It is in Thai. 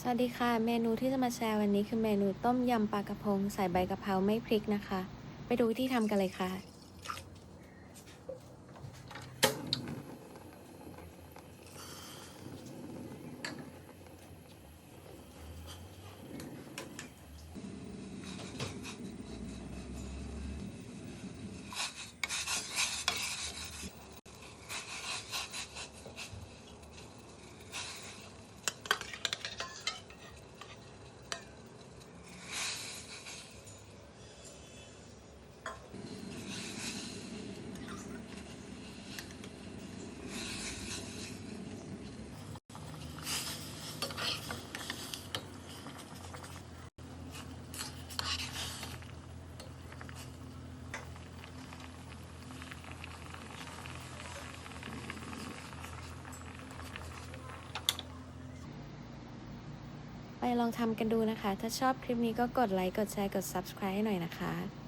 สวัสดีค่ะ เมนูที่จะมาแชร์วันนี้คือเมนูต้มยำปลากระพง ใส่ใบกะเพราไม่พริกนะคะ ไปดูวิธีทำกันเลยค่ะ ลองทำกันดูนะคะ ถ้าชอบคลิปนี้ก็กดไลค์ กดแชร์ กด subscribe ให้หน่อยนะคะ